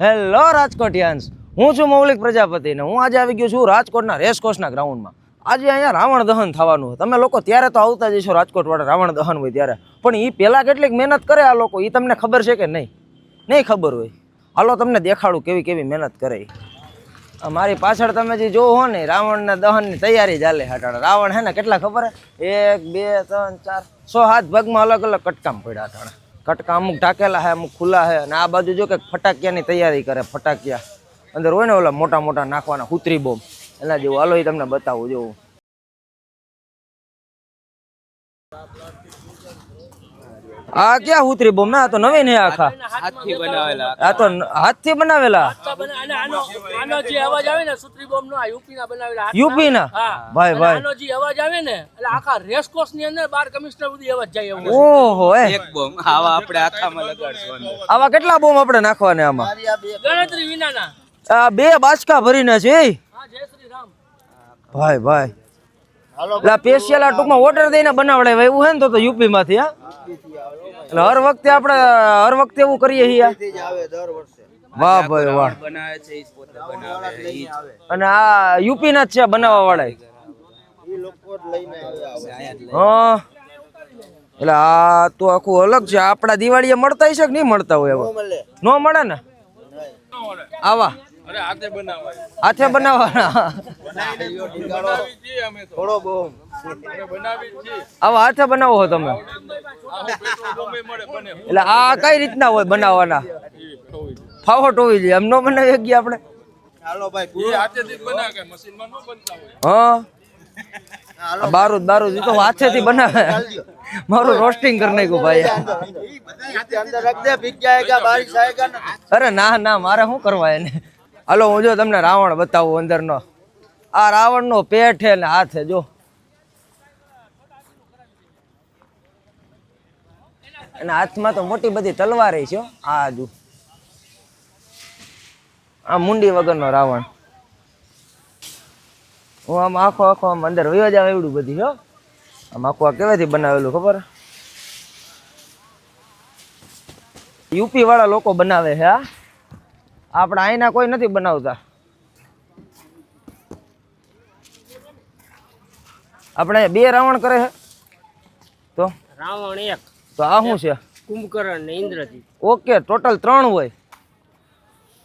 Hello રાજકોટિયાન્સ. હું છું મૌલિક પ્રજાપતિ ને હું આજે આવી ગયો છું રાજકોટના રેસકોર્સના ગ્રાઉન્ડમાં આજે અહીંયા રાવણ દહન થવાનું તમે લોકો ત્યારે તો આવતા જશો રાજકોટવાળા રાવણ દહન હોય ત્યારે. પણ એ પહેલાં કેટલીક મહેનત કરે આ લોકો એ તમને ખબર છે કે નહીં? નહીં ખબર હોય. હાલો તમને દેખાડું કેવી કેવી મહેનત કરે મારી પાછળ તમે જે જોવો ને, રાવણના દહનની તૈયારી ચાલે હટાણે રાવણ હે ને, કેટલા ખબર એક, બે, ત્રણ, ચાર સો હાથ ભાગમાં અલગ અલગ કટકામ પડ્યા હટાણે કટકા અમુક ઢાકેલા હે, અમુક ખુલ્લા હે, અને આ બાજુ જો કે ફટાકિયાની તૈયારી કરે, ફટાકિયા. અંદર હોય ને ઓલા મોટા મોટા નાખવાના હુતરી બોમ્બ. એના જેવું. હાલો એ તમને બતાવું, જેવું. આ ક્યાં ઉતરી બોમ? આ તો નવી હે આખા. હાથથી બનાવેલા આ તો ન- હાથથી બનાવેલા? આનો આનો જે અવાજ આવે ને સુત્રી બોમ્બ નો યુપી ના બનાવેલા યુપી ના ભાઈ ભાઈ. આનો જે અવાજ આવે ને એટલે આખા રેસકોર્સની અંદર બાર કમિશનર સુધી અવાજ જાય એવો ઓહો એક બોમ. આવા આપણે આખામાં લગાડશું આવા કેટલા બોમ્બ આપણે નાખવાને આમાં? ગણતરી વિનાના. આ બે બાચકા ભરીને છે જય શ્રી રામ. ભાઈ ભાઈ. એટલે સ્પેશિયલ આ ટૂંકમાં ઓર્ડર દઈને બનાવડે એવું હે ને તો યુપી માંથી હા? એટલે હર વખતે આપણે હર વખતે એવું કરીએ છીએ વાહ ભાઈ વાહ. અને આ યુપી ના જ. છે બનાવવા વાળા હા. એટલે આ તો આખું અલગ છે આપણા દિવાળીએ મળતા હશે કે નહીં મળતા હોય એવા? નો મળે. ને આવા. હાથે બનાવવાના? આવા હાથે બનાવો છો તમે એટલે આ કઈ રીતના હોય બનાવવાના? ફાવો ટોવી જોઈએ. એમ નો બનાવી શકીએ આપણે હા? બારું બારૂદ બારૂદ એ તો હાથેથી બનાવે. મારું રોસ્ટિંગ કરી નાખ્યું ભાઈ અરે ના ના મારે શું કરવા એને? હાલો, હું જો તમને રાવણ બતાવું અંદરનો. આ રાવણનો પેટ છે ને હાથ છે જો. અને હાથમાં તો મોટી બધી તલવાર છે. આ જો. આ મુંડી વગરનો રાવણ. હું આમ આખો આખો આમ અંદર વયો જાવ એવડું બધી, હો. આમ આખું આ કેવાથી બનાવેલું, ખબર? યુપી વાળા લોકો બનાવે છે આ આપણા અહીંના કોઈ નથી બનાવતા આપણે બે રાવણ કરે છે તો રાવણ એક તો આ શું છે કુંભકર્ણ ને ઇન્દ્રજીત ઓકે ટોટલ ત્રણ હોય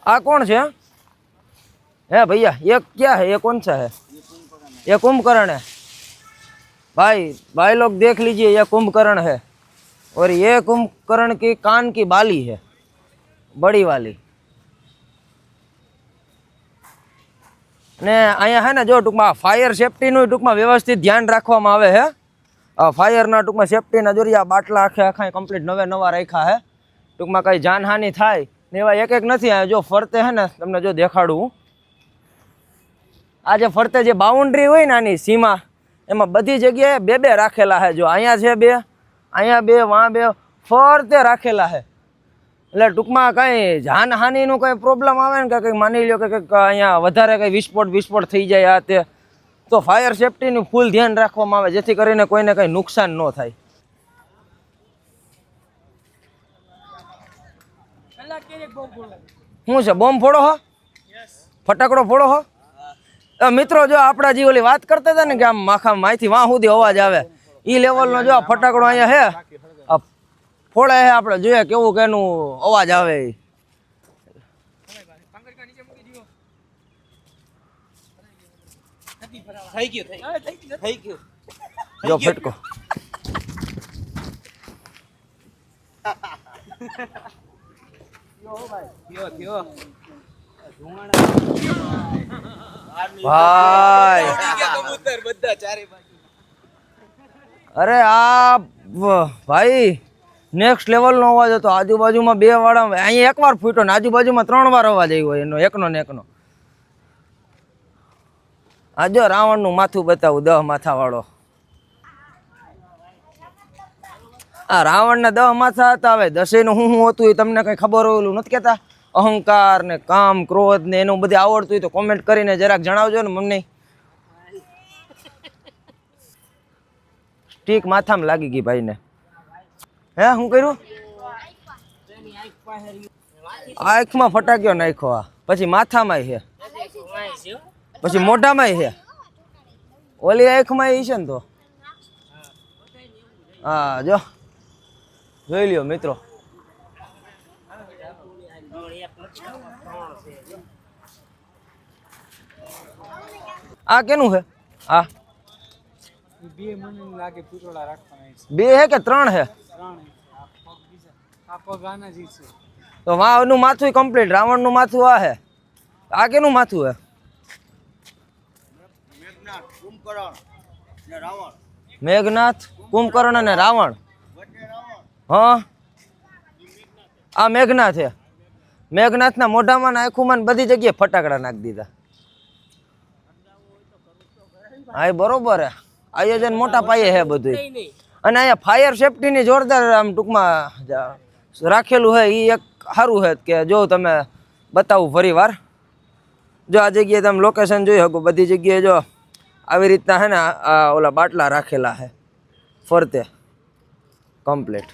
આ કોણ છે હે भैया ये क्या है ये कौन सा है ये कुंभकर्ण है भाई भाई लोग देख लीजिए ये कुंभकर्ण है और ये कुंभकर्ण की कान की बाली है बड़ी वाली ને અહીંયા હે ને જો ટૂંકમાં ફાયર સેફટીનું ટૂંકમાં વ્યવસ્થિત ધ્યાન રાખવામાં આવે છે ફાયરના ટૂંકમાં સેફટીના જોરિયા બાટલા આખે આખા કમ્પ્લીટ નવે નવા રાખ્યા છે ટૂંકમાં કંઈ જાનહાનિ થાય ને એવા એક એક નથી જો ફરતે હે ને તમને જો દેખાડું. હું. આ જે ફરતે જે બાઉન્ડ્રી હોય ને આની સીમા, એમાં બધી જગ્યાએ બે બે રાખેલા છે જો. અહીંયા છે બે, અહીંયા બે, વાં બે, ફરતે રાખેલા છે એટલે ટૂંકમાં કાંઈ જાનહાનિનું કંઈ પ્રોબ્લેમ આવે ને કે કંઈક માની લ્યો કે કંઈક અહીંયા વધારે કંઈ વિસ્ફોટ વિસ્ફોટ થઈ જાય આ તે, તો ફાયર સેફટીનું ફૂલ ધ્યાન રાખવામાં આવે, જેથી કરીને કોઈને કંઈ નુકસાન ન થાય. શું છે બોમ્બ ફોડો હો? ફટાકડો ફોડો હો? મિત્રો, જો આપણા જે ઓલી વાત કરતા હતા ને કે આમ માખા માહિતી વાં સુધી અવાજ આવે, ઈ લેવલનો જો ફટાકડો અહીંયા હે ફોડે છે આપણે જોઈએ કેવું કેનું અવાજ આવે ઈ. થઈ ગયું થઈ ગયું. થઈ ગયું. જો ફટકો. થયો થયો. ભાઈ. કબૂતર બધા ચારે બાજુ. અરે આ ભાઈ. નેક્સ્ટ લેવલનો અવાજ હતો. આજુબાજુમાં બે વાળા અહીંયા એકવાર ફૂટ્યો ને આજુબાજુમાં ત્રણ વાર અવાજ આવ્યો એનો, એકનો ને એકનો. આ જો રાવણનું માથું બતાવું, દહ માથાવાળો. આ રાવણના દહ માથા હતા હવે, દશેનું શું શું હતું એ તમને કંઈ ખબર હોયેલું નથી કહેતા? અહંકાર ને કામ, ક્રોધ ને એનું બધું આવડતું હોય તો કોમેન્ટ કરીને જરાક જણાવજો ને મને સ્ટીક માથામાં લાગી ગઈ ભાઈને. હે શું કર્યું? આંખમાં ફટાક્યો નાખ્યો આ. પછી માથામાં છે. પછી મોઢામાં છે. ઓલી આંખમાં છે ને તો. હા, જો. જોઈ લ્યો, મિત્રો. આ કેનું છે? આ બે મને લાગે પૂતળા રાખવાના બે હે કે ત્રણ હે? ત્રણ આ પગ આના જ છે. તો વાવનું માથું કમ્પ્લીટ રાવણનું માથું આ હે? આ કેનું માથું હે? મેઘનાથ કુંભકર્ણ અને રાવણ. હા? આ મેઘનાથ છે મેઘનાથના મોઢામાં ને આંખોમાં બધી જગ્યાએ ફટાકડા નાખી દીધા. હા એ બરોબર હે. આયોજન મોટા પાયે હે બધું અને અહીંયા ફાયર સેફટીની જોરદાર આમ ટૂંકમાં રાખેલું છે એ એક સારું છે કે જો તમે બતાવું ફરી વાર જો આ જગ્યાએ તમે લોકેશન જોઈ શકો બધી જગ્યાએ જો આવી રીતના છે ને ઓલા બાટલા રાખેલા છે ફરતે કમ્પ્લીટ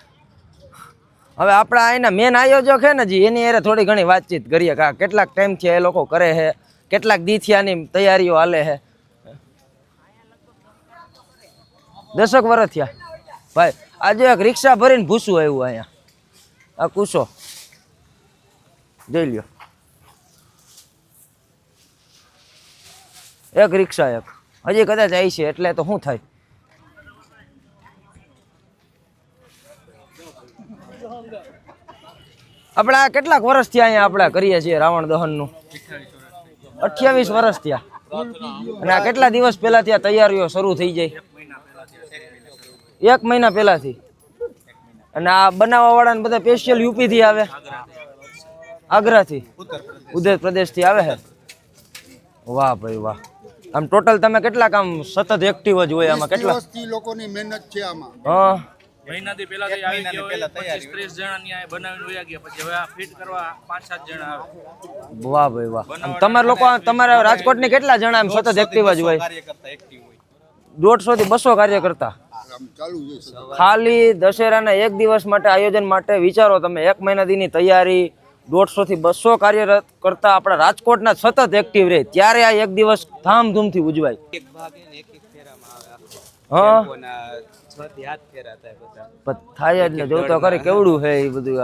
હવે આપણા અહીંના મેન આયોજક છે ને જી એની એરે થોડી ઘણી વાતચીત કરીએ કે કેટલાક ટાઈમથી એ લોકો કરે છે કેટલાક દીથી આની તૈયારીઓ હાલે છે દસક વર્ષ થયા. ભાઈ, આજે એક રિક્ષા ભરીને ભૂસું આવ્યું અહીંયા. આ કૂસો જોઈ લ્યો. એક રિક્ષા એક. હજી કદાચ આવી છે, એટલે તો શું થાય? આપણે કેટલાક થયા અહીંયા આપણે કરીએ છીએ રાવણ દહનનું? અઠ્યાવીસ વર્ષ થયા. અને આ કેટલા દિવસ પહેલા આ તૈયારીઓ શરૂ થઈ જાય? એક મહિના પહેલાથી. અને આ બનાવવા વાળા બધા સ્પેશિયલ યુપી થી આવે. આગ્રાથી. ઉત્તર પ્રદેશથી આવે છે વાહ ભાઈ વાહ. આમ ટોટલ તમે કેટલાક આમ સતત એક્ટિવ જ હોય આમાં કેટલા? લોકોની મહેનત છે આમાં. હા. મહિનાથી પહેલા તો આવી ગયો હોય પચીસ ત્રીસ જણા ની બનાવીને વયા ગયા પછી હવે આ ફિટ કરવા પાંચ સાત જણા આવે. વાહ ભાઈ વાહ. આમ તમારા લોકો તમારા રાજકોટની કેટલા જણા આમ સતત એક્ટિવ જ હોય? દોઢસો થી બસો કાર્ય ખાલી દશેરાના એક દિવસ માટે આયોજન માટે વિચારો તમે. એક મહિના દીની તૈયારી દોઢસો થી બસો કાર્યરત કરતા આપણા રાજકોટના સતત એક્ટિવ રહે. ત્યારે આ એક દિવસ ધામધૂમથી ઉજવાય. હે. હા થાય જ ને જો તો કેવડું છે એ બધું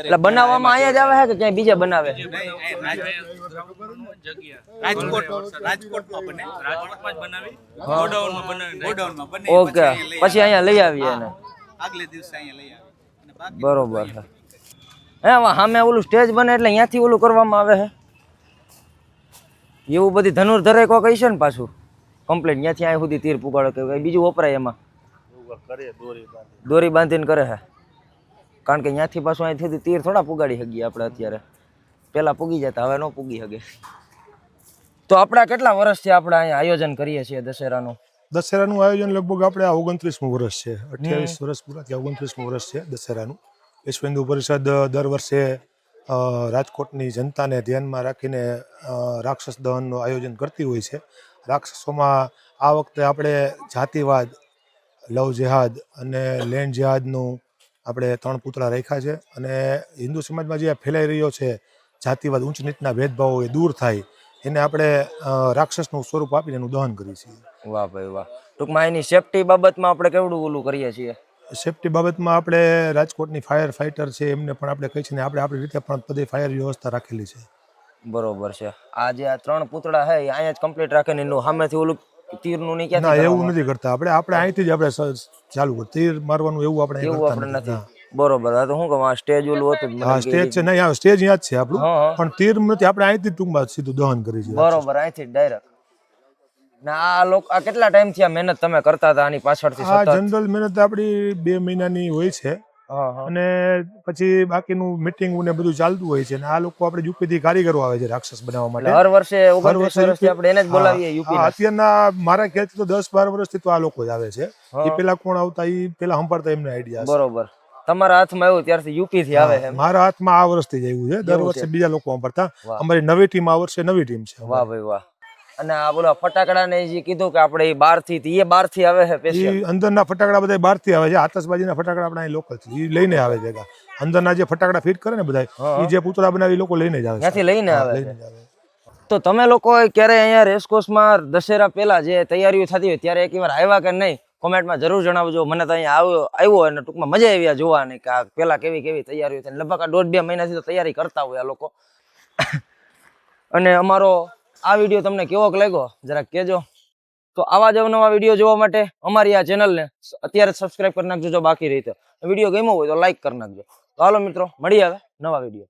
એટલે બનાવવામાં અહીંયા જ આવે છે કે ક્યાંય બીજા બનાવે? ઓકે. પછી અહીંયા લઈ આવીએ. એને. આગલે દિવસે અહીંયા લઈ આવે બરોબર છે. હે સામે ઓલું સ્ટેજ બને એટલે અહીંયાથી ઓલું કરવામાં આવે છે. એવું બધી ધનુર્ધરે કોઈ કહી છે ને પાછું? કમ્પ્લેટ ત્યાંથી અહીં સુધી તીર પુગાડો કે બીજું વપરાય એમાં? દોરી બાંધીને કરે હે. કારણ કે ત્યાંથી પાછું અહીંથી સુધી તીર થોડા પુગાડી શકીએ આપણે અત્યારે. પહેલાં પૂગી જતા હવે ન પૂગી શકે. તો આપણા કેટલા વર્ષથી આપણે અહીંયા આયોજન કરીએ છીએ દશેરાનું? દશેરાનું આયોજન લગભગ આપણે આ ઓગણત્રીસમું વર્ષ છે. અઠ્યાવીસ વર્ષ પૂરા થયા ઓગણત્રીસમું વર્ષ છે દશેરાનું. વિશ્વ હિન્દુ પરિષદ દર વર્ષે રાજકોટની જનતાને ધ્યાનમાં રાખીને રાક્ષસ દહનનું આયોજન કરતી હોય છે. રાક્ષસોમાં આ વખતે આપણે જાતિવાદ, લવ જેહાદ અને લેન્ડ જેહાદનું આપણે ત્રણ પૂતળા રાખ્યા છે અને હિન્દુ સમાજમાં જે ફેલાઈ રહ્યો છે, જાતિવાદ, ઊંચ નીચના ભેદભાવો એ દૂર થાય, એને આપણે રાક્ષસનું સ્વરૂપ આપીને એનું દહન કરીએ છીએ. વાહ ભાઈ વાહ. ટૂંકમાં એની સેફટી બાબતમાં આપણે કેવડું ઓલું કરીએ છીએ? સેફટી બાબતમાં આપણે રાજકોટની ફાયર ફાઇટર છે એમને પણ આપણે કહી છીએ ને આપણે આપણી રીતે પણ બધી ફાયર વ્યવસ્થા રાખેલી છે. બરોબર છે. આ જે આ ત્રણ પૂતળા છે એ અહીંયા જ કમ્પ્લીટ રાખે ને એનું સામેથી ઓલું તીરનું નહીં ના એવું નથી કરતા. આપણે આપણે અહીંથી જ આપણે ચાલુ કર તીર મારવાનું એવું આપણે એવું આપણે નથી. બરોબર. આ તો શું કહું આ સ્ટેજ ઓલું હતું હા સ્ટેજ છે. નહીં હા સ્ટેજ અહીંયા જ છે આપણું. પણ તીર નથી આપણે અહીંથી જ ટૂંકમાં સીધું દહન કરી છે. બરોબર અહીંથી ડાયરેક્ટ આ લોકો આ કેટલા ટાઈમથી આ મહેનત તમે કરતા હતા આની પાછળથી આ સતત? જનરલ મહેનત આપણી બે મહિનાની હોય છે. હા હા. અને પછી બાકીનું મિટિંગ ને બધું ચાલતું હોય છે. અને આ લોકો આપણે યુપીથી કારીગરો આવે છે રાક્ષસ બનાવવા માટે. હર વર્ષે ઓગણત્રીસ વર્ષે વર્ષથી આપણે એને જ બોલાવીએ યુપી હા, અત્યારના મારા ખ્યાલથી તો દસ બાર વર્ષથી તો આ લોકો જ આવે છે. એ પેલા કોણ આવતા એ પેલા સંભાળતા એમને આઈડિયા બરોબર. તમારા હાથમાં આવ્યું ત્યારથી યુપી થી આવે છે મારા હાથમાં આ વર્ષથી જ આવ્યું છે. દર એવું વર્ષે બીજા લોકો સંભાળતા. વાહ. અમારી નવી ટીમ આ વર્ષે નવી ટીમ છે. વાહ ભાઈ વાહ. અને આ બોલા ફટાકડા ને જે કીધું કે આપણે એ બારથી એ બારથી આવે છે સ્પેશિયલ અંદરના ફટાકડા બધા બહારથી આવે છે. આતશબાજીના ફટાકડા આપણે અહીં લોકલ છે. એ લઈને આવે છે. અંદરના જે ફટાકડા ફિટ કરે ને બધા એ જે પૂતળા બનાવી લોકો લઈને જ આવે ત્યાંથી લઈને આવે લઈને જ આવે તો તમે લોકો ક્યારે અહીંયા રેસકોર્સમાં દશેરા પહેલા જે તૈયારીઓ થતી હોય ત્યારે એકવાર આવ્યા કે નહીં? કોમેન્ટમાં જરૂર જણાવજો. મને તો અહીંયા આવ્યો આવ્યો અને ટૂંકમાં મજા આવી જોવાની કે આ પહેલા કેવી કેવી તૈયારીઓ થઈ લગભગ દોઢ બે મહિનાથી તો તૈયારી કરતા હોય આ લોકો. અને અમારો આ વીડિયો તમને કેવોક લાગ્યો? જરાક કહેજો. તો આવા જ નવા વીડિયો જોવા માટે અમારી આ ચેનલને અત્યારે સબસ્ક્રાઇબ કરી નાખજો જો બાકી રહી તો. વીડિયો ગમ્યો હોય તો લાઈક કરી નાખજો. તો હાલો મિત્રો મળી આવે નવા વીડિયો